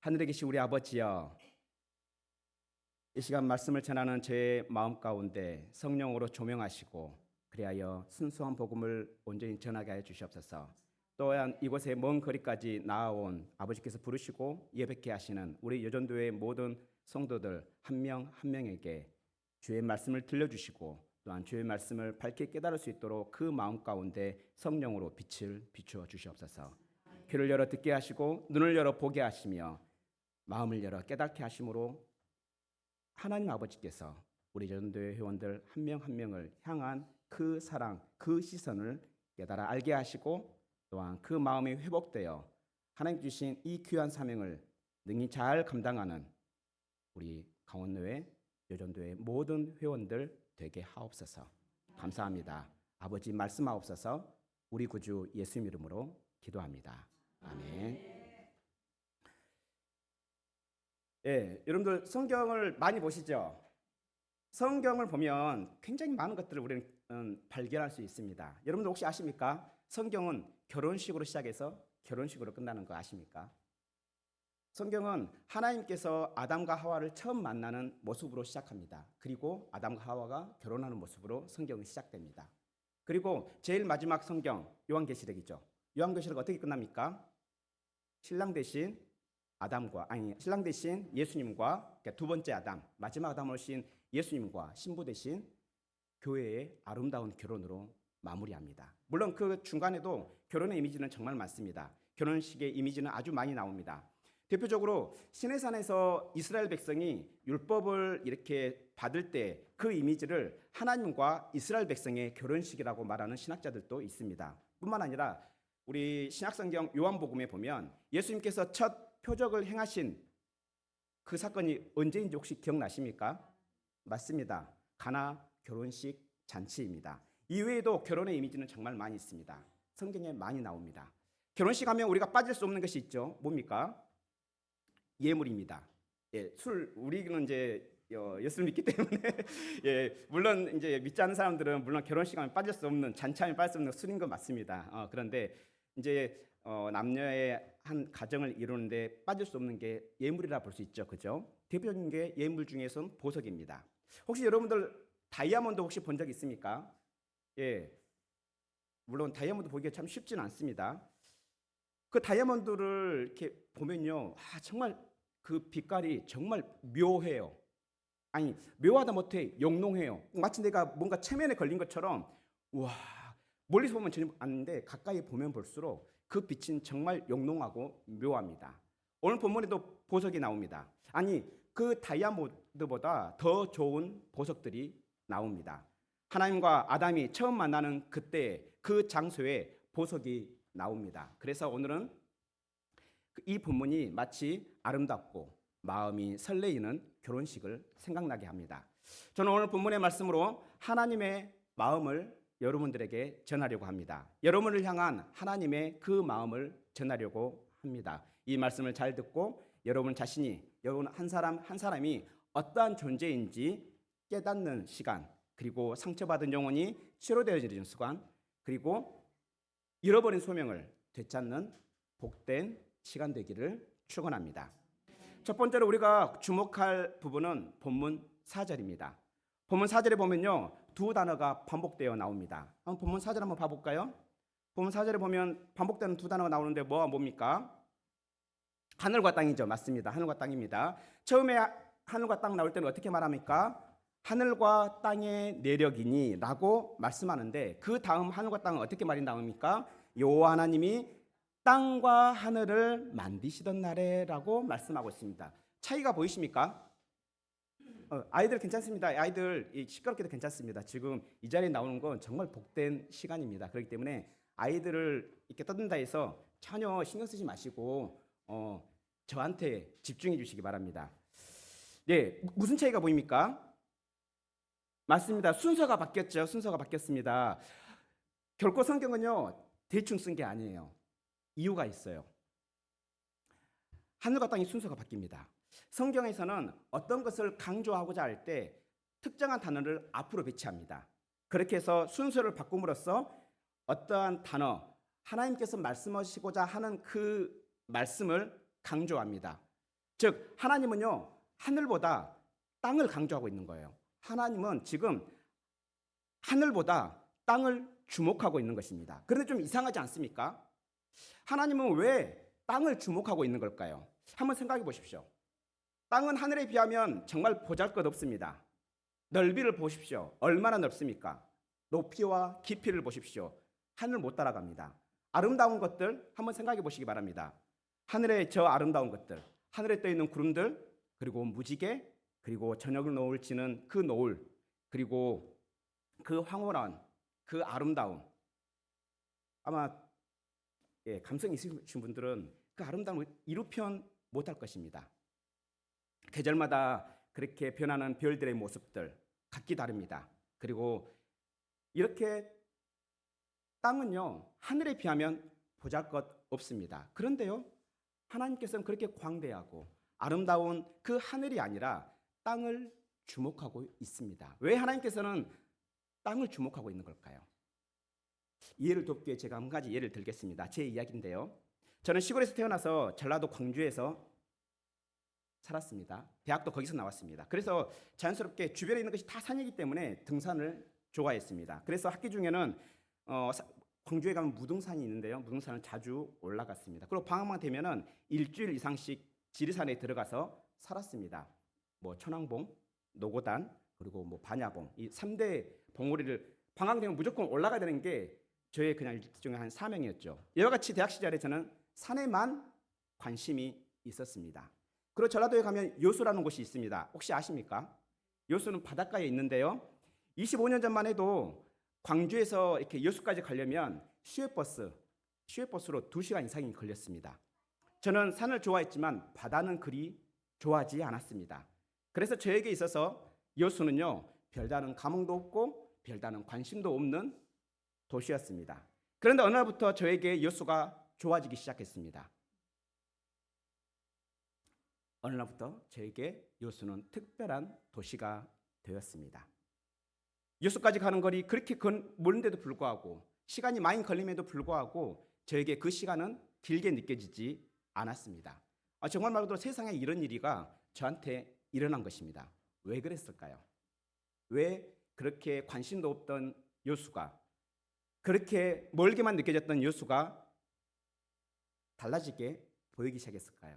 하늘에 계신 우리 아버지여 이 시간 말씀을 전하는 제 마음 가운데 성령으로 조명하시고 그리하여 순수한 복음을 온전히 전하게 하여 주시옵소서. 또한 이곳에 먼 거리까지 나아온 아버지께서 부르시고 예배케 하시는 우리 여전도의 모든 성도들 한명한 명에게 주의 말씀을 들려주시고 또한 주의 말씀을 밝게 깨달을 수 있도록 그 마음 가운데 성령으로 빛을 비추어 주시옵소서. 귀를 열어 듣게 하시고 눈을 열어 보게 하시며 마음을 열어 깨닫게 하심으로 하나님 아버지께서 우리 전도의 회원들 한명한 명을 향한 그 사랑, 그 시선을 깨달아 알게 하시고 또한 그 마음이 회복되어 하나님 주신 이 귀한 사명을 능히 잘 감당하는 우리 강원로의 여전도의 모든 회원들 되게 하옵소서. 감사합니다. 아버지 말씀하옵소서. 우리 구주 예수 이름으로 기도합니다. 아멘. 예, 여러분들 성경을 많이 보시죠? 성경을 보면 굉장히 많은 것들을 우리는 음, 발견할 수 있습니다. 여러분들 혹시 아십니까? 성경은 결혼식으로 시작해서 결혼식으로 끝나는 거 아십니까? 성경은 하나님께서 아담과 하와를 처음 만나는 모습으로 시작합니다. 그리고 아담과 하와가 결혼하는 모습으로 성경은 시작됩니다. 그리고 제일 마지막 성경 요한계시록이죠. 요한계시록 어떻게 끝납니까? 신랑 대신 아담과 아니 신랑 대신 예수님과 그러니까 두 번째 아담 마지막 아담 오신 예수님과 신부 대신 교회의 아름다운 결혼으로 마무리합니다. 물론 그 중간에도 결혼의 이미지는 정말 많습니다. 결혼식의 이미지는 아주 많이 나옵니다. 대표적으로 시내산에서 이스라엘 백성이 율법을 이렇게 받을 때 그 이미지를 하나님과 이스라엘 백성의 결혼식이라고 말하는 신학자들도 있습니다. 뿐만 아니라 우리 신약성경 요한복음에 보면 예수님께서 첫 표적을 행하신 그 사건이 언제인지 혹시 기억나십니까? 맞습니다. 가나 결혼식 잔치입니다. 이외에도 결혼의 이미지는 정말 많이 있습니다. 성경에 많이 나옵니다. 결혼식 하면 우리가 빠질 수 없는 것이 있죠. 뭡니까? 예물입니다. 예, 술 우리는 이제 어, 예수를 믿기 때문에 예, 물론 이제 믿지 않는 사람들은 물론 결혼식 하면 빠질 수 없는 잔치 하면 빠질 수 없는 술인 건 맞습니다. 어, 그런데 이제 어, 남녀의 한 가정을 이루는데 빠질 수 없는 게 예물이라 볼 수 있죠, 그죠? 대표적인 게 예물 중에서는 보석입니다. 혹시 여러분들 다이아몬드 혹시 본 적 있습니까? 예, 물론 다이아몬드 보기가 참 쉽지는 않습니다. 그 다이아몬드를 이렇게 보면요, 아, 정말 그 빛깔이 정말 묘해요. 아니 묘하다 못해 영롱해요. 마치 내가 뭔가 체면에 걸린 것처럼 와 멀리서 보면 전혀 안는데 가까이 보면 볼수록 그 빛은 정말 영롱하고 묘합니다. 오늘 본문에도 보석이 나옵니다. 아니 그 다이아몬드보다 더 좋은 보석들이 나옵니다. 하나님과 아담이 처음 만나는 그때 그 장소에 보석이 나옵니다. 그래서 오늘은 이 본문이 마치 아름답고 마음이 설레이는 결혼식을 생각나게 합니다. 저는 오늘 본문의 말씀으로 하나님의 마음을 여러분들에게 전하려고 합니다. 여러분을 향한 하나님의 그 마음을 전하려고 합니다. 이 말씀을 잘 듣고 여러분 자신이 여러분 한 사람 한 사람이 어떠한 존재인지 깨닫는 시간 그리고 상처받은 영혼이 치료되어지는 시간 그리고 잃어버린 소명을 되찾는 복된 시간 되기를 축원합니다. 첫 번째로 우리가 주목할 부분은 본문 4절입니다. 본문 4절에 보면요. 두 단어가 반복되어 나옵니다. 한번 본문 4절 한번 봐 볼까요? 본문 4절에 보면 반복되는 두 단어가 나오는데 뭐가 뭡니까? 하늘과 땅이죠. 맞습니다. 하늘과 땅입니다. 처음에 하늘과 땅 나올 때는 어떻게 말합니까? 하늘과 땅의 내력이니라고 말씀하는데 그 다음 하늘과 땅은 어떻게 말이 나옵니까? 여호와 하나님이 땅과 하늘을 만드시던 날에라고 말씀하고 있습니다. 차이가 보이십니까? 어, 아이들 괜찮습니다. 아이들 시끄럽게도 괜찮습니다. 지금 이 자리에 나오는 건 정말 복된 시간입니다. 그렇기 때문에 아이들을 이렇게 떠든다 해서 전혀 신경 쓰지 마시고 어, 저한테 집중해 주시기 바랍니다. 네, 무슨 차이가 보입니까? 맞습니다. 순서가 바뀌었죠. 순서가 바뀌었습니다. 결코 성경은요 대충 쓴 게 아니에요. 이유가 있어요. 하늘과 땅의 순서가 바뀝니다. 성경에서는 어떤 것을 강조하고자 할 때 특정한 단어를 앞으로 배치합니다. 그렇게 해서 순서를 바꿈으로써 어떠한 단어, 하나님께서 말씀하시고자 하는 그 말씀을 강조합니다. 즉 하나님은요 하늘보다 땅을 강조하고 있는 거예요. 하나님은 지금 하늘보다 땅을 주목하고 있는 것입니다. 그런데 좀 이상하지 않습니까? 하나님은 왜 땅을 주목하고 있는 걸까요? 한번 생각해 보십시오. 땅은 하늘에 비하면 정말 보잘것 없습니다. 넓이를 보십시오. 얼마나 넓습니까? 높이와 깊이를 보십시오. 하늘 못 따라갑니다. 아름다운 것들 한번 생각해 보시기 바랍니다. 하늘의 저 아름다운 것들, 하늘에 떠 있는 구름들, 그리고 무지개, 그리고 저녁을 노을 지는 그 노을, 그리고 그 황홀한 그 아름다움. 아마 예, 감성 있으신 분들은 그 아름다움을 이루 표현 못할 것입니다. 계절마다 그렇게 변하는 별들의 모습들 각기 다릅니다. 그리고 이렇게 땅은요 하늘에 비하면 보잘것 없습니다. 그런데요 하나님께서는 그렇게 광대하고 아름다운 그 하늘이 아니라 땅을 주목하고 있습니다. 왜 하나님께서는 땅을 주목하고 있는 걸까요? 이해를 돕기 위해 제가 한 가지 예를 들겠습니다. 제 이야기인데요. 저는 시골에서 태어나서 전라도 광주에서 살았습니다. 대학도 거기서 나왔습니다. 그래서 자연스럽게 주변에 있는 것이 다 산이기 때문에 등산을 좋아했습니다. 그래서 학기 중에는 어, 사- 광주에 가면 무등산이 있는데요. 무등산을 자주 올라갔습니다. 그리고 방학만 되면은 일주일 이상씩 지리산에 들어가서 살았습니다. 뭐 천왕봉, 노고단, 그리고 뭐 반야봉 이 3대 봉우리를 방학 되면 무조건 올라가야 되는 게 저의 그냥 중에 한 사명이었죠. 이와 같이 대학 시절에 저는 산에만 관심이 있었습니다. 그리고 전라도에 가면 요수라는 곳이 있습니다. 혹시 아십니까? 요수는 바닷가에 있는데요. 25년 전만 해도 광주에서 이렇게 여수까지 가려면 시외버스, 시외버스로 2시간 이상이 걸렸습니다. 저는 산을 좋아했지만 바다는 그리 좋아하지 않았습니다. 그래서 저에게 있어서 여수는요, 별다른 감흥도 없고 별다른 관심도 없는 도시였습니다. 그런데 어느 날부터 저에게 여수가 좋아지기 시작했습니다. 어느 날부터 저에게 여수는 특별한 도시가 되었습니다. 여수까지 가는 거리 그렇게 건- 멀는데도 불구하고 시간이 많이 걸림에도 불구하고 저에게 그 시간은 길게 느껴지지 않았습니다. 아, 정말 말 그대로 세상에 이런 일이가 저한테 일어난 것입니다. 왜 그랬을까요? 왜 그렇게 관심도 없던 여수가 그렇게 멀게만 느껴졌던 여수가 달라지게 보이기 시작했을까요?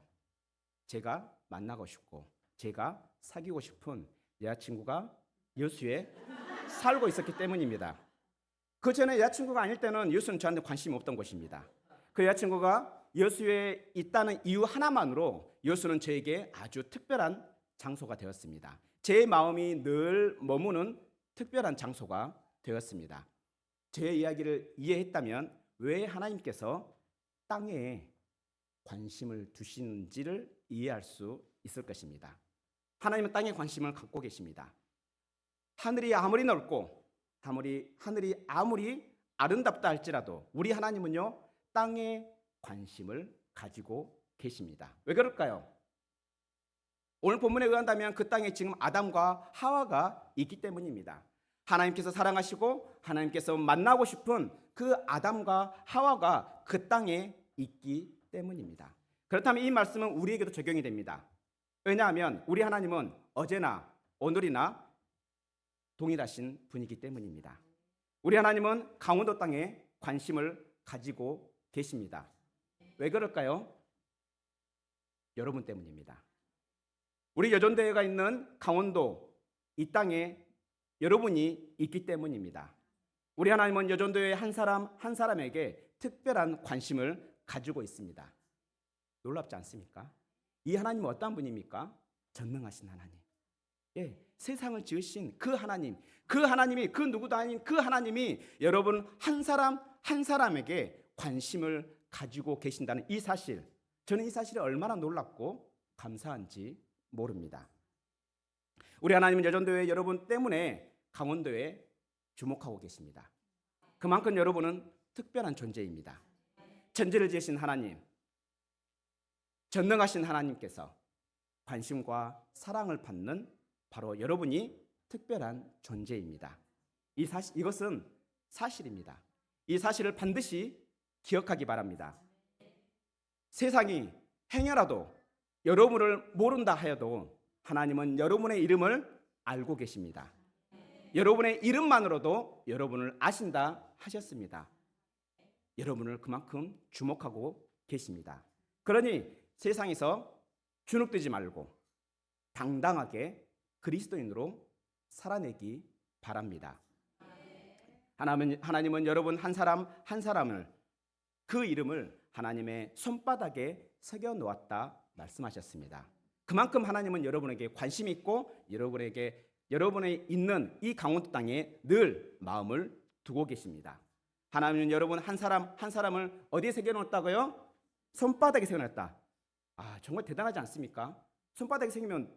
제가 만나고 싶고 제가 사귀고 싶은 여자친구가 여수에 살고 있었기 때문입니다. 그 전에 여자친구가 아닐 때는 여수는 저한테 관심이 없던 곳입니다. 그 여자친구가 여수에 있다는 이유 하나만으로 여수는 저에게 아주 특별한 장소가 되었습니다. 제 마음이 늘 머무는 특별한 장소가 되었습니다. 제 이야기를 이해했다면 왜 하나님께서 땅에 관심을 두시는지를 이해할 수 있을 것입니다. 하나님은 땅에 관심을 갖고 계십니다. 하늘이 아무리 넓고 아무리 하늘이 아무리 아름답다 할지라도 우리 하나님은요 땅에 관심을 가지고 계십니다. 왜 그럴까요? 오늘 본문에 의한다면 그 땅에 지금 아담과 하와가 있기 때문입니다. 하나님께서 사랑하시고 하나님께서 만나고 싶은 그 아담과 하와가 그 땅에 있기 때문입니다. 그렇다면 이 말씀은 우리에게도 적용이 됩니다. 왜냐하면 우리 하나님은 어제나 오늘이나 동일하신 분이기 때문입니다. 우리 하나님은 강원도 땅에 관심을 가지고 계십니다. 왜 그럴까요? 여러분 때문입니다. 우리 여전대회가 있는 강원도 이 땅에 여러분이 있기 때문입니다. 우리 하나님은 여전도의 한 사람 한 사람에게 특별한 관심을 가지고 있습니다. 놀랍지 않습니까? 이 하나님은 어떤 분입니까? 전능하신 하나님. 예, 세상을 지으신 그 하나님, 그 하나님이 그 누구도 아닌 그 하나님이 여러분 한 사람 한 사람에게 관심을 가지고 계신다는 이 사실, 저는 이 사실이 얼마나 놀랍고 감사한지 모릅니다. 우리 하나님은 여전도회 여러분 때문에 강원도에 주목하고 계십니다. 그만큼 여러분은 특별한 존재입니다. 천지를 지으신 하나님, 전능하신 하나님께서 관심과 사랑을 받는 바로 여러분이 특별한 존재입니다. 이 사실 이것은 사실입니다. 이 사실을 반드시 기억하기 바랍니다. 세상이 행여라도 여러분을 모른다 하여도 하나님은 여러분의 이름을 알고 계십니다. 여러분의 이름만으로도 여러분을 아신다 하셨습니다. 여러분을 그만큼 주목하고 계십니다. 그러니 세상에서 주눅들지 말고 당당하게 그리스도인으로 살아내기 바랍니다. 하나님은, 하나님은 여러분 한 사람 한 사람을 그 이름을 하나님의 손바닥에 새겨 놓았다 말씀하셨습니다. 그만큼 하나님은 여러분에게 관심 있고 여러분에게 여러분의 있는 이 강원도 땅에 늘 마음을 두고 계십니다. 하나님은 여러분 한 사람 한 사람을 어디에 새겨 놓았다고요? 손바닥에 새겨 놓았다. 아, 정말 대단하지 않습니까? 손바닥에 새기면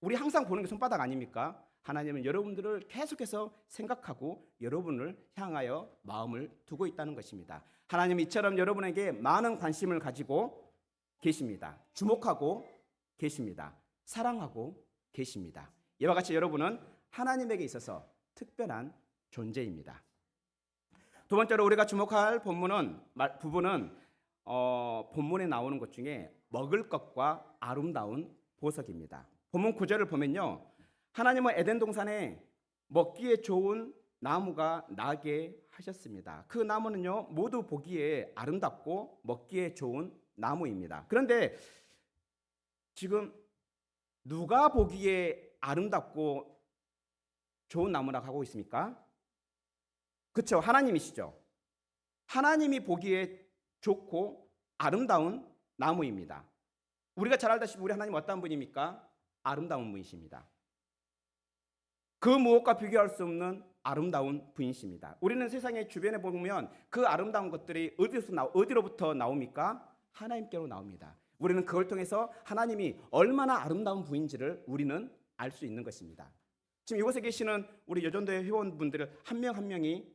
우리 항상 보는 게 손바닥 아닙니까? 하나님은 여러분들을 계속해서 생각하고 여러분을 향하여 마음을 두고 있다는 것입니다. 하나님 이처럼 여러분에게 많은 관심을 가지고 계십니다. 주목하고 계십니다. 사랑하고 계십니다. 이와 같이 여러분은 하나님에게 있어서 특별한 존재입니다. 두 번째로 우리가 주목할 본문은 말- 부분은 어, 본문에 나오는 것 중에 먹을 것과 아름다운 보석입니다. 본문 구절을 보면요. 하나님은 에덴 동산에 먹기에 좋은 나무가 나게 하셨습니다. 그 나무는요. 모두 보기에 아름답고 먹기에 좋은 나무입니다. 그런데 지금 누가 보기에 아름답고 좋은 나무라고 하고 있습니까? 그렇죠. 하나님이시죠. 하나님이 보기에 좋고 아름다운 나무입니다. 우리가 잘 알다시피 우리 하나님 어떤 분입니까? 아름다운 분이십니다. 그 무엇과 비교할 수 없는 아름다운 분이십니다. 우리는 세상의 주변에 보면 그 아름다운 것들이 어디서 나 어디로부터 나옵니까? 하나님께로 나옵니다. 우리는 그걸 통해서 하나님이 얼마나 아름다운 분인지를 우리는 알 수 있는 것입니다. 지금 이곳에 계시는 우리 여전도의 회원분들 한명한 명이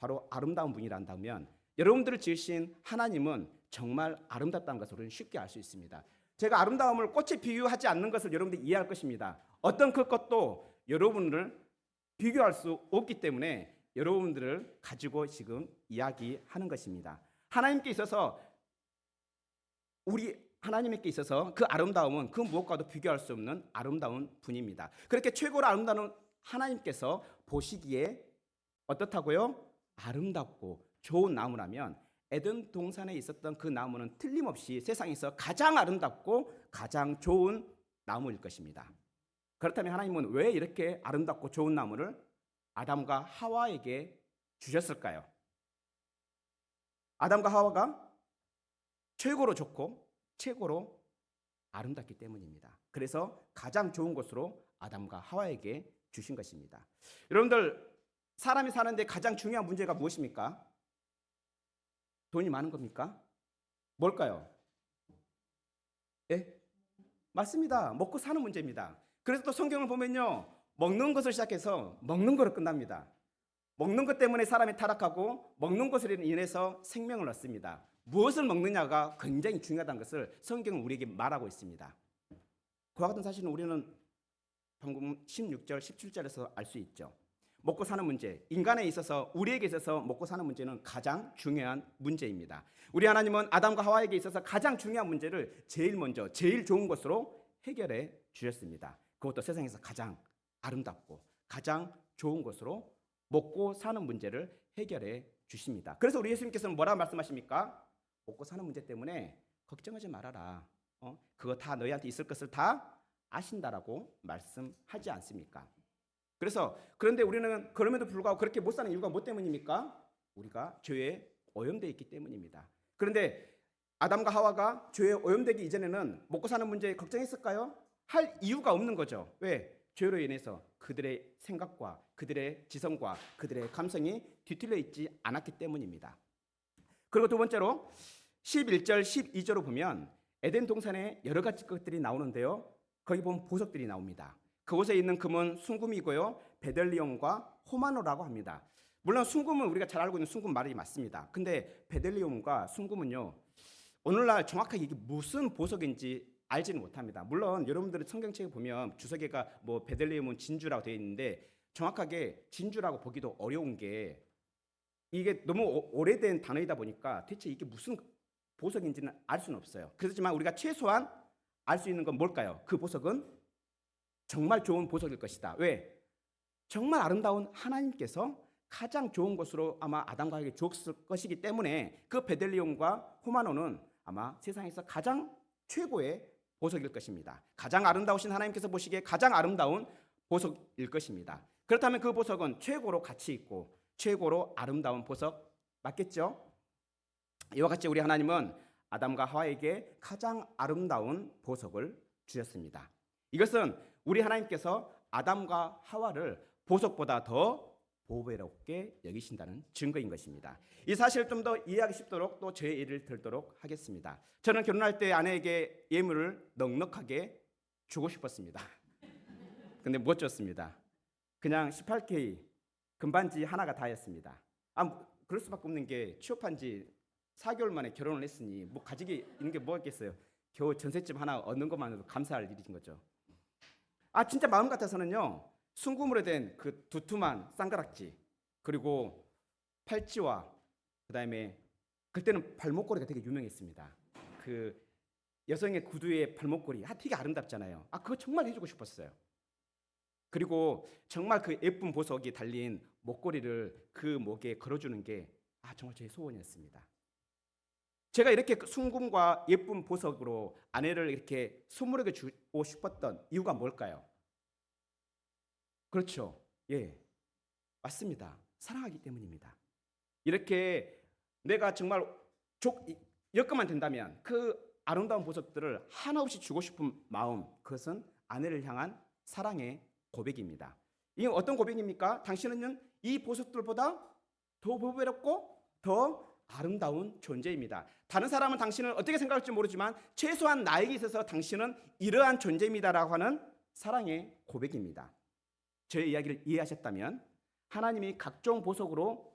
바로 아름다운 분이란다면 여러분들을 지으신 하나님은 정말 아름답다는 것을 우리는 쉽게 알 수 있습니다. 제가 아름다움을 꽃에 비유하지 않는 것을 여러분들이 이해할 것입니다. 어떤 그 것도 여러분을 비교할 수 없기 때문에 여러분들을 가지고 지금 이야기하는 것입니다. 하나님께 있어서 우리 하나님께 있어서 그 아름다움은 그 무엇과도 비교할 수 없는 아름다운 분입니다. 그렇게 최고로 아름다운 하나님께서 보시기에 어떻다고요? 아름답고 좋은 나무라면 에덴 동산에 있었던 그 나무는 틀림없이 세상에서 가장 아름답고 가장 좋은 나무일 것입니다. 그렇다면 하나님은 왜 이렇게 아름답고 좋은 나무를 아담과 하와에게 주셨을까요? 아담과 하와가 최고로 좋고 최고로 아름답기 때문입니다. 그래서 가장 좋은 것으로 아담과 하와에게 주신 것입니다. 여러분들 사람이 사는데 가장 중요한 문제가 무엇입니까? 돈이 많은 겁니까? 뭘까요? 예? 맞습니다. 먹고 사는 문제입니다. 그래서 또 성경을 보면요. 먹는 것을 시작해서 먹는 거로 끝납니다. 먹는 것 때문에 사람이 타락하고 먹는 것으로 인해서 생명을 얻습니다. 무엇을 먹느냐가 굉장히 중요하다는 것을 성경은 우리에게 말하고 있습니다. 그와 같은 사실은 우리는 방금 16절, 17절에서 알 수 있죠. 먹고 사는 문제, 인간에 있어서 우리에게 있어서 먹고 사는 문제는 가장 중요한 문제입니다. 우리 하나님은 아담과 하와에게 있어서 가장 중요한 문제를 제일 먼저, 제일 좋은 것으로 해결해 주셨습니다. 그것도 세상에서 가장 아름답고 가장 좋은 것으로 먹고 사는 문제를 해결해 주십니다. 그래서 우리 예수님께서는 뭐라 말씀하십니까? 먹고 사는 문제 때문에 걱정하지 말아라. 어? 그거 다 너희한테 있을 것을 다 아신다라고 말씀하지 않습니까? 그래서 그런데 우리는 그럼에도 불구하고 그렇게 못 사는 이유가 뭐 때문입니까? 우리가 죄에 오염되어 있기 때문입니다. 그런데 아담과 하와가 죄에 오염되기 이전에는 먹고 사는 문제에 걱정했을까요? 할 이유가 없는 거죠. 왜? 죄로 인해서 그들의 생각과 그들의 지성과 그들의 감성이 뒤틀려 있지 않았기 때문입니다. 그리고 두 번째로 11절, 12절로 보면 에덴 동산에 여러 가지 것들이 나오는데요. 거기 보면 보석들이 나옵니다. 그곳에 있는 금은 순금이고요. 베델리온과 호마노라고 합니다. 물론 순금은 우리가 잘 알고 있는 순금 말이 맞습니다. 근데 베델리온과 순금은요. 오늘날 정확하게 이게 무슨 보석인지 알지는 못합니다. 물론 여러분들이 성경책에 보면 주석에가 뭐 베들레헴은 진주라고 되어 있는데 정확하게 진주라고 보기도 어려운 게 이게 너무 오- 오래된 단어이다 보니까 대체 이게 무슨 보석인지는 알 수는 없어요. 그렇지만 우리가 최소한 알 수 있는 건 뭘까요? 그 보석은 정말 좋은 보석일 것이다. 왜? 정말 아름다운 하나님께서 가장 좋은 것으로 아마 아담과 하에게 주었을 것이기 때문에 그 베델리온과 호마노는 아마 세상에서 가장 최고의 보석일 것입니다. 가장 아름다우신 하나님께서 보시기에 가장 아름다운 보석일 것입니다. 그렇다면 그 보석은 최고로 가치 있고 최고로 아름다운 보석 맞겠죠? 이와 같이 우리 하나님은 아담과 하와에게 가장 아름다운 보석을 주셨습니다. 이것은 우리 하나님께서 아담과 하와를 보석보다 더 보배롭게 여기신다는 증거인 것입니다. 이 사실을 좀 더 이해하기 쉽도록 또 제 예를 들도록 하겠습니다. 저는 결혼할 때 아내에게 예물을 넉넉하게 주고 싶었습니다. 근데 못 줬습니다. 그냥 18K 금반지 하나가 다였습니다. 아, 뭐, 그럴 수밖에 없는 게 취업한 지 4개월 만에 결혼을 했으니 뭐 가지기 있는 게 뭐겠어요. 겨우 전셋집 하나 얻는 것만으로도 감사할 일인 거죠. 아 진짜 마음 같아서는요. 순금으로 된 그 두툼한 쌍가락지 그리고 팔찌와 그 다음에 그때는 발목걸이가 되게 유명했습니다. 그 여성의 구두의 발목걸이 아 되게 아름답잖아요. 아 그거 정말 해주고 싶었어요. 그리고 정말 그 예쁜 보석이 달린 목걸이를 그 목에 걸어주는 게 아 정말 제 소원이었습니다. 제가 이렇게 그 순금과 예쁜 보석으로 아내를 이렇게 선물하게 주고 싶었던 이유가 뭘까요? 그렇죠. 예. 맞습니다. 사랑하기 때문입니다. 이렇게 내가 정말 족 여건만 된다면 그 아름다운 보석들을 하나 없이 주고 싶은 마음 그것은 아내를 향한 사랑의 고백입니다. 이 어떤 고백입니까? 당신은 이 보석들보다 더 보배롭고 더 아름다운 존재입니다. 다른 사람은 당신을 어떻게 생각할지 모르지만 최소한 나에게 있어서 당신은 이러한 존재입니다라고 하는 사랑의 고백입니다. 저의 이야기를 이해하셨다면 하나님이 각종 보석으로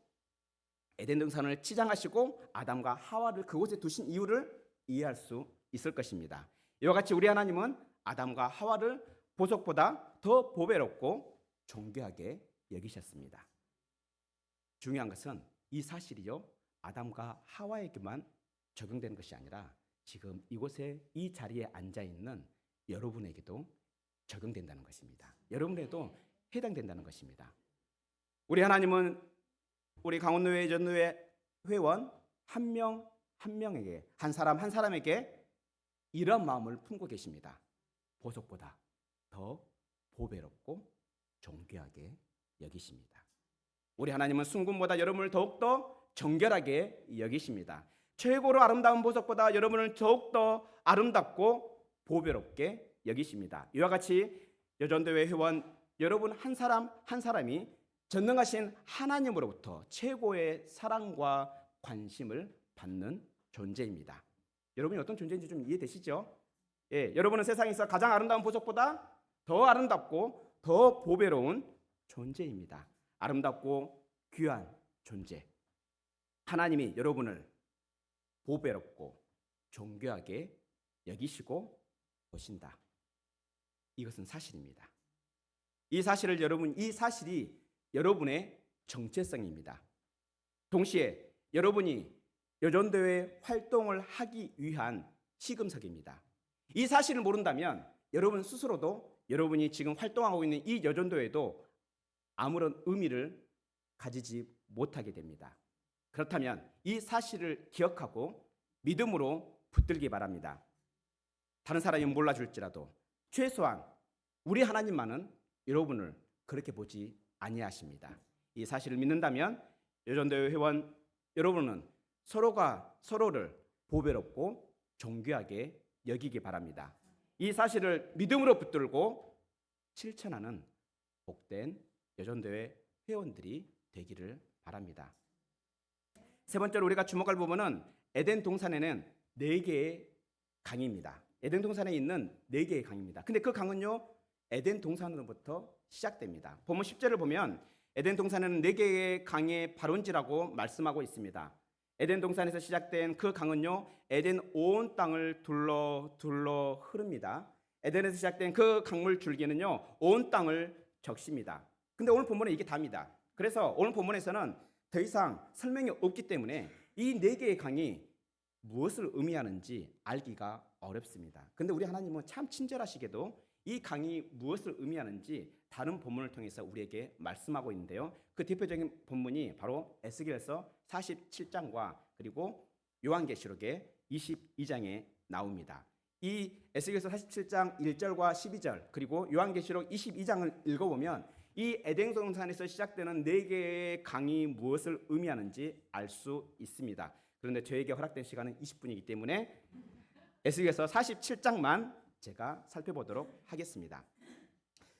에덴 동산을 치장하시고 아담과 하와를 그곳에 두신 이유를 이해할 수 있을 것입니다. 이와 같이 우리 하나님은 아담과 하와를 보석보다 더 보배롭고 존귀하게 여기셨습니다. 중요한 것은 이 사실이요 아담과 하와에게만 적용되는 것이 아니라 지금 이곳에 이 자리에 앉아 있는 여러분에게도 적용된다는 것입니다. 여러분에도 해당된다는 것입니다. 우리 하나님은 우리 강원노회 전노회 회원 한명한 명에게 한 사람 한 사람에게 이런 마음을 품고 계십니다. 보석보다 더 보배롭고 존귀하게 여기십니다. 우리 하나님은 순금보다 여러분을 더욱더 정결하게 여기십니다. 최고로 아름다운 보석보다 여러분을 더욱더 아름답고 보배롭게 여기십니다. 이와 같이 여전대회 회원 여러분 한 사람 한 사람이 전능하신 하나님으로부터 최고의 사랑과 관심을 받는 존재입니다. 여러분이 어떤 존재인지 좀 이해되시죠? 예, 여러분은 세상에서 가장 아름다운 보석보다 더 아름답고 더 보배로운 존재입니다. 아름답고 귀한 존재. 하나님이 여러분을 보배롭고 존귀하게 여기시고 보신다. 이것은 사실입니다. 이 사실을 여러분 이 사실이 여러분의 정체성입니다. 동시에 여러분이 여전대회 활동을 하기 위한 시금석입니다. 이 사실을 모른다면 여러분 스스로도 여러분이 지금 활동하고 있는 이 여전도에도 아무런 의미를 가지지 못하게 됩니다. 그렇다면 이 사실을 기억하고 믿음으로 붙들기 바랍니다. 다른 사람이 몰라줄지라도 최소한 우리 하나님만은 여러분을 그렇게 보지 아니하십니다. 이 사실을 믿는다면 여전도회 회원 여러분은 서로가 서로를 보배롭고 존귀하게 여기기 바랍니다. 이 사실을 믿음으로 붙들고 실천하는 복된 여전대회 회원들이 되기를 바랍니다. 세 번째로 우리가 주목할 부분은 에덴 동산에는 네 개의 강입니다. 에덴 동산에 있는 네 개의 강입니다. 근데 그 강은요 에덴 동산으로부터 시작됩니다. 본문 10절을 보면 에덴 동산에는 네 개의 강의 발원지라고 말씀하고 있습니다. 에덴 동산에서 시작된 그 강은요 에덴 온 땅을 둘러 둘러 흐릅니다. 에덴에서 시작된 그 강물 줄기는요 온 땅을 적십니다. 근데 오늘 본문에 이게 답니다. 그래서 오늘 본문에서는 더 이상 설명이 없기 때문에 이 네 개의 강이 무엇을 의미하는지 알기가 어렵습니다. 근데 우리 하나님은 참 친절하시게도 이 강이 무엇을 의미하는지 다른 본문을 통해서 우리에게 말씀하고 있는데요. 그 대표적인 본문이 바로 에스겔서 47장과 그리고 요한계시록의 22장에 나옵니다. 이 에스겔서 47장 1절과 12절 그리고 요한계시록 22장을 읽어보면 이 에덴 동산에서 시작되는 네 개의 강이 무엇을 의미하는지 알 수 있습니다. 그런데 저에게 허락된 시간은 20분이기 때문에 에스겔서 47장만 제가 살펴보도록 하겠습니다.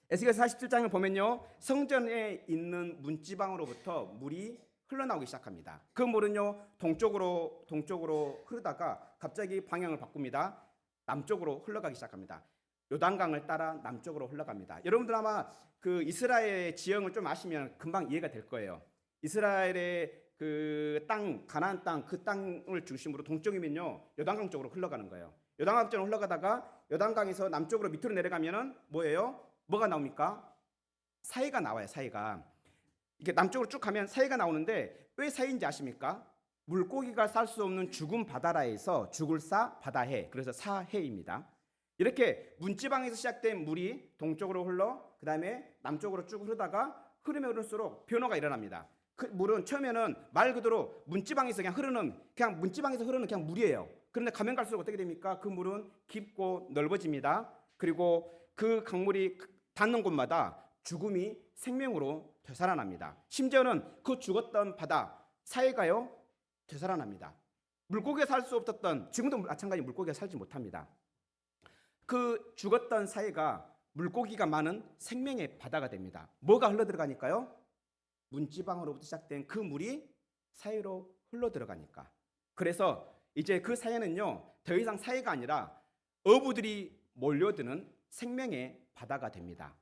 에스겔서 47장을 보면요. 성전에 있는 문지방으로부터 물이 흘러나오기 시작합니다. 그 물은요. 동쪽으로 동쪽으로 흐르다가 갑자기 방향을 바꿉니다. 남쪽으로 흘러가기 시작합니다. 요단강을 따라 남쪽으로 흘러갑니다. 여러분들 아마 그 이스라엘의 지형을 좀 아시면 금방 이해가 될 거예요. 이스라엘의 그 땅, 가나안 땅, 그 땅을 중심으로 동쪽이면요. 요단강 쪽으로 흘러가는 거예요. 요단강 쪽으로 흘러가다가 요단강에서 남쪽으로 밑으로 내려가면은 뭐예요? 뭐가 나옵니까? 사이가 나와요, 사이가. 이게 남쪽으로 쭉 가면 사이가 나오는데 왜 사이인지 아십니까? 물고기가 살 수 없는 죽은 바다라에서 죽을 사 바다해. 그래서 사해입니다. 이렇게 문지방에서 시작된 물이 동쪽으로 흘러 그 다음에 남쪽으로 쭉 흐르다가 흐르면 흐를수록 변화가 일어납니다. 그 물은 처음에는 말 그대로 문지방에서 그냥 흐르는 그냥 문지방에서 흐르는 그냥 물이에요. 그런데 가면 갈수록 어떻게 됩니까? 그 물은 깊고 넓어집니다. 그리고 그 강물이 닿는 곳마다 죽음이 생명으로 되살아납니다. 심지어는 그 죽었던 바다 사이가요 되살아납니다. 물고기가 살 수 없었던 지금도 마찬가지 물고기가 살지 못합니다. 그 죽었던 사이가 물고기가 많은 생명의 바다가 됩니다. 뭐가 흘러 들어가니까요? 문지방으로부터 시작된 그 물이 사이로 흘러 들어가니까. 그래서 이제 그 사이는요 더 이상 사이가 아니라 어부들이 몰려드는 생명의 바다가 됩니다.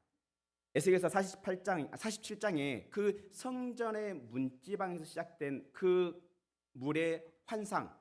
에스겔서 48장, 47장에 그 성전의 문지방에서 시작된 그 물의 환상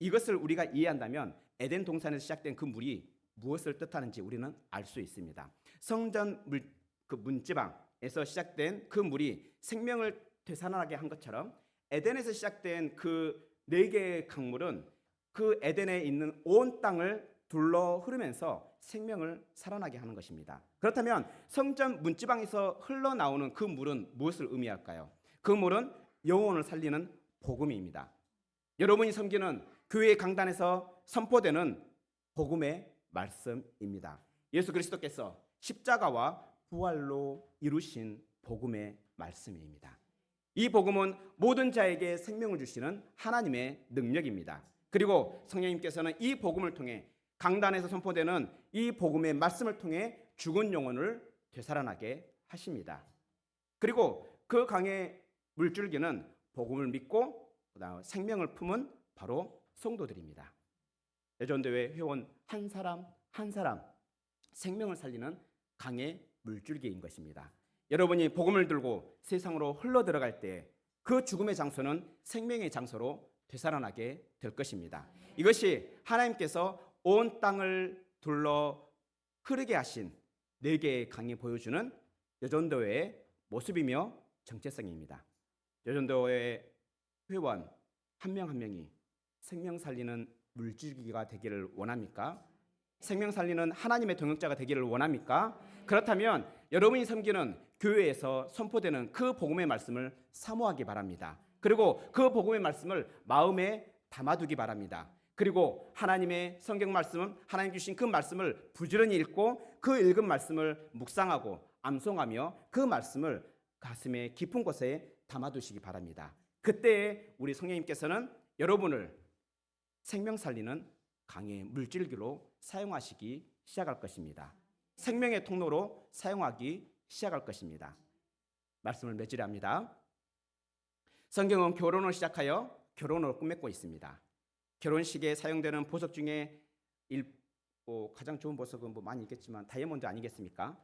이것을 우리가 이해한다면 에덴 동산에서 시작된 그 물이 무엇을 뜻하는지 우리는 알 수 있습니다. 성전 물, 그 문지방에서 시작된 그 물이 생명을 되살아나게 한 것처럼 에덴에서 시작된 그 네 개의 강물은 그 에덴에 있는 온 땅을 둘러 흐르면서 생명을 살아나게 하는 것입니다. 그렇다면 성전 문지방에서 흘러나오는 그 물은 무엇을 의미할까요? 그 물은 영혼을 살리는 복음입니다. 여러분이 섬기는 교회 강단에서 선포되는 복음의 말씀입니다. 예수 그리스도께서 십자가와 부활로 이루신 복음의 말씀입니다. 이 복음은 모든 자에게 생명을 주시는 하나님의 능력입니다. 그리고 성령님께서는 이 복음을 통해 강단에서 선포되는 이 복음의 말씀을 통해 죽은 영혼을 되살아나게 하십니다. 그리고 그 강의 물줄기는 복음을 믿고 생명을 품은 바로 성도들입니다. 예전대회 회원 한 사람 한 사람 생명을 살리는 강의 물줄기인 것입니다. 여러분이 복음을 들고 세상으로 흘러 들어갈 때 그 죽음의 장소는 생명의 장소로 되살아나게 될 것입니다. 이것이 하나님께서 온 땅을 둘러 흐르게 하신 네 개의 강이 보여주는 여전도의 모습이며 정체성입니다. 여전도의 회원 한명한 명이 생명 살리는 물줄기가 되기를 원합니까? 생명 살리는 하나님의 동역자가 되기를 원합니까? 그렇다면 여러분이 섬기는 교회에서 선포되는 그 복음의 말씀을 사모하기 바랍니다. 그리고 그 복음의 말씀을 마음에 담아두기 바랍니다. 그리고 하나님의 성경 말씀, 하나님 주신 그 말씀을 부지런히 읽고 그 읽은 말씀을 묵상하고 암송하며 그 말씀을 가슴의 깊은 곳에 담아두시기 바랍니다. 그때 우리 성령님께서는 여러분을 생명 살리는 강의 물질기로 사용하시기 시작할 것입니다. 생명의 통로로 사용하기 시작할 것입니다. 말씀을 맺으려 성경은 결혼을 시작하여 결혼을 꿈맺고 있습니다. 결혼식에 사용되는 보석 중에 일, 뭐 가장 좋은 보석은 뭐 많이 있겠지만 다이아몬드 아니겠습니까?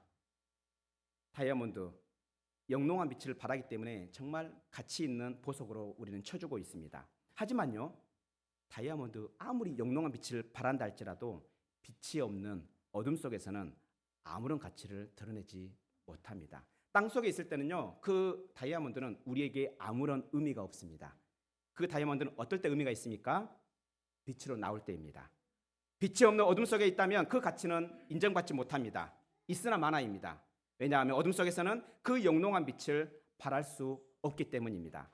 다이아몬드 영롱한 빛을 발하기 때문에 정말 가치 있는 보석으로 우리는 쳐주고 있습니다. 하지만요, 다이아몬드 아무리 영롱한 빛을 발한다 할지라도 빛이 없는 어둠 속에서는 아무런 가치를 드러내지 못합니다. 땅 속에 있을 때는요, 그 다이아몬드는 우리에게 아무런 의미가 없습니다. 그 다이아몬드는 어떨 때 의미가 있습니까? 빛으로 나올 때입니다. 빛이 없는 어둠 속에 있다면 그 가치는 인정받지 못합니다. 있으나 마나입니다. 왜냐하면 어둠 속에서는 그 영롱한 빛을 발할 수 없기 때문입니다.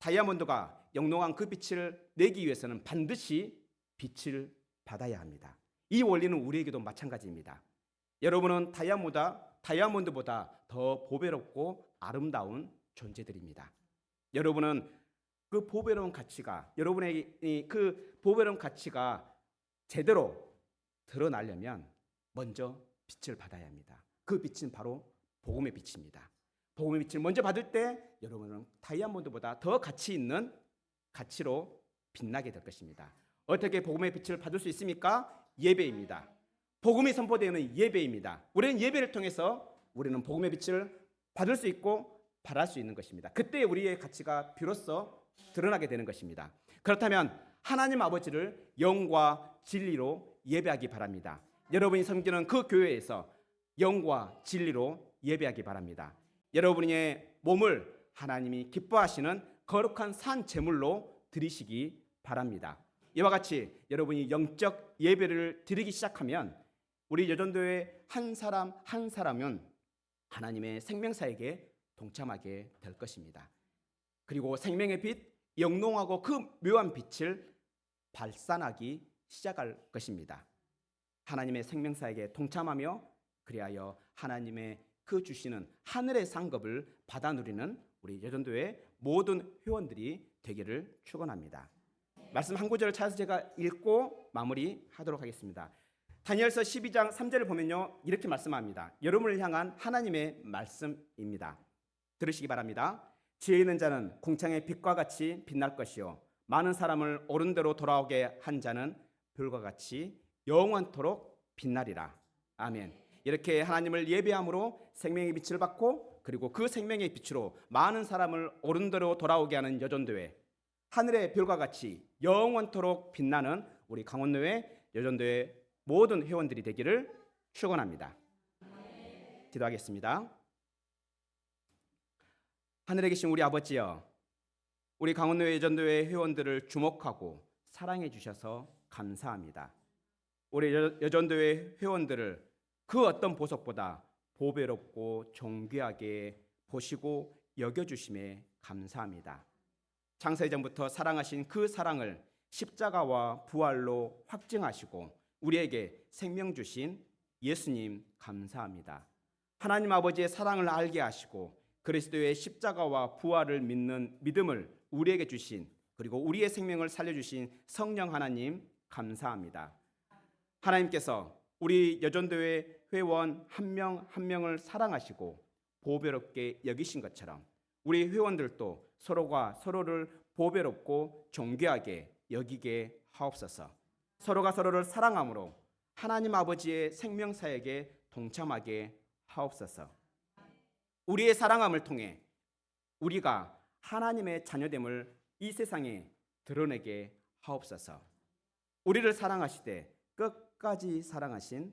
다이아몬드가 영롱한 그 빛을 내기 위해서는 반드시 빛을 받아야 합니다. 이 원리는 우리에게도 마찬가지입니다. 여러분은 다이아몬드, 다이아몬드보다 더 보배롭고 아름다운 존재들입니다. 여러분은 그 보배로운 가치가 여러분의 이- 그 보배로운 가치가 제대로 드러나려면 먼저 빛을 받아야 합니다. 그 빛은 바로 복음의 빛입니다. 복음의 빛을 먼저 받을 때 여러분은 다이아몬드보다 더 가치 있는 가치로 빛나게 될 것입니다. 어떻게 복음의 빛을 받을 수 있습니까? 예배입니다. 복음이 선포되는 예배입니다. 우리는 예배를 통해서 우리는 복음의 빛을 받을 수 있고 발할 수 있는 것입니다. 그때 우리의 가치가 비로소 드러나게 되는 것입니다. 그렇다면 하나님 아버지를 영과 진리로 예배하기 바랍니다. 여러분이 섬기는 그 교회에서 영과 진리로 예배하기 바랍니다. 여러분의 몸을 하나님이 기뻐하시는 거룩한 산 제물로 드리시기 바랍니다. 이와 같이 여러분이 영적 예배를 드리기 시작하면 우리 여전도의 한 사람 한 사람은 하나님의 생명사에게 동참하게 될 것입니다. 그리고 생명의 빛, 영롱하고 그 묘한 빛을 발산하기 시작할 것입니다. 하나님의 생명사에게 동참하며 그리하여 하나님의 그 주시는 하늘의 상급을 받아 누리는 우리 여전도의 모든 회원들이 되기를 축원합니다. 말씀 한 구절을 찾아서 제가 읽고 마무리하도록 하겠습니다. 다니엘서 12장 3절을 보면요. 이렇게 말씀합니다. 여러분을 향한 하나님의 말씀입니다. 들으시기 바랍니다. 지혜 있는 자는 공창의 빛과 같이 빛날 것이요 많은 사람을 옳은 대로 돌아오게 한 자는 별과 같이 영원토록 빛나리라. 아멘. 이렇게 하나님을 예배함으로 생명의 빛을 받고 그리고 그 생명의 빛으로 많은 사람을 옳은 대로 돌아오게 하는 여전도회 하늘의 별과 같이 영원토록 빛나는 우리 강원도회 여전도회 모든 회원들이 되기를 축원합니다. 기도하겠습니다. 하늘에 계신 우리 아버지여, 우리 강원도회 여전도회 회원들을 주목하고 사랑해 주셔서 감사합니다. 우리 여- 여전도회 회원들을 그 어떤 보석보다 보배롭고 존귀하게 보시고 여겨주심에 감사합니다. 창세 전부터 사랑하신 그 사랑을 십자가와 부활로 확증하시고 우리에게 생명 주신 예수님 감사합니다. 하나님 아버지의 사랑을 알게 하시고 그리스도의 십자가와 부활을 믿는 믿음을 우리에게 주신 그리고 우리의 생명을 살려 주신 성령 하나님 감사합니다. 하나님께서 우리 여전도회 회원 한명한 명을 사랑하시고 보배롭게 여기신 것처럼 우리 회원들도 서로가 서로를 보배롭고 존귀하게 여기게 하옵소서. 서로가 서로를 사랑함으로 하나님 아버지의 생명사에게 동참하게 하옵소서. 우리의 사랑함을 통해 우리가 하나님의 자녀됨을 이 세상에 드러내게 하옵소서. 우리를 사랑하시되 끝까지 사랑하신